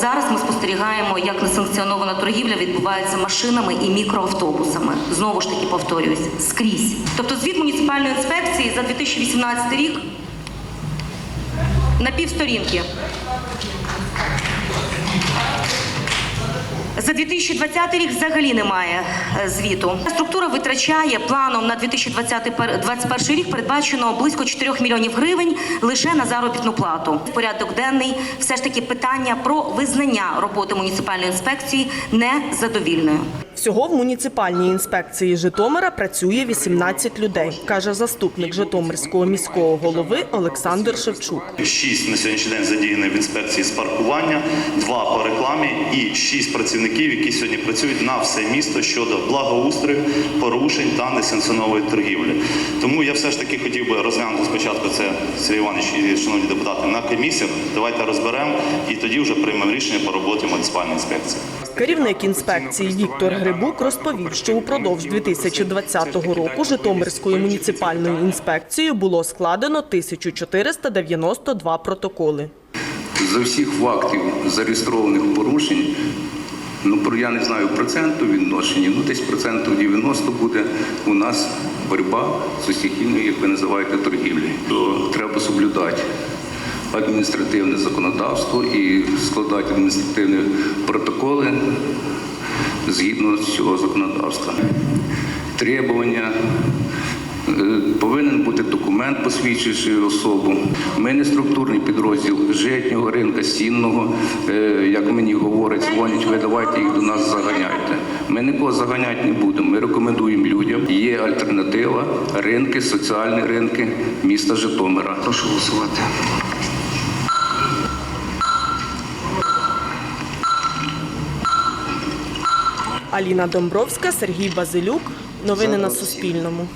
Зараз ми спостерігаємо, як несанкціонована торгівля відбувається машинами і мікроавтобусами. Знову ж таки повторююсь, скрізь. Тобто звіт муніципальної інспекції за 2018 рік на півсторінки. За 2020 рік взагалі немає е, звіту. Структура витрачає планом на 2021 рік передбачено близько 4 мільйонів гривень лише на заробітну плату. Порядок денний все ж таки питання про визнання роботи муніципальної інспекції незадовільною. Всього в муніципальній інспекції Житомира працює 18 людей, каже заступник Житомирського міського голови Олександр Шевчук. Шість на сьогоднішній день задіяні в інспекції з паркування, два по рекламі і шість працівників, які сьогодні працюють на все місто щодо благоустрою, порушень та несанкціонової торгівлі. Тому я все ж таки хотів би розглянути спочатку це Сергій Іванович і шановні депутати на комісіях. Давайте розберемо і тоді вже приймемо рішення по роботі муніципальної інспекції. Керівник інспекції Віктор Грибук розповів, що упродовж 2020 року Житомирською муніципальною інспекцією було складено 1492 протоколи. За всіх фактів зареєстрованих порушень, ну про я не знаю проценту відношення, ну десь процентів 90 буде у нас боротьба з стихійною, як ви називаєте, торгівлею. То треба соблюдати адміністративне законодавство і складати адміністративні протоколи згідно з цього законодавства. Требування Повинен бути документ, посвідчуючи особу. Ми не структурний підрозділ житнього ринка, стінного. Е, Як мені говорять, дзвонять, ви давайте їх до нас заганяйте. Ми нікого заганяти не будемо. Ми рекомендуємо людям. Є альтернатива ринки, соціальні ринки міста Житомира. Прошу голосувати. Аліна Домбровська, Сергій Базилюк. Новини на Суспільному.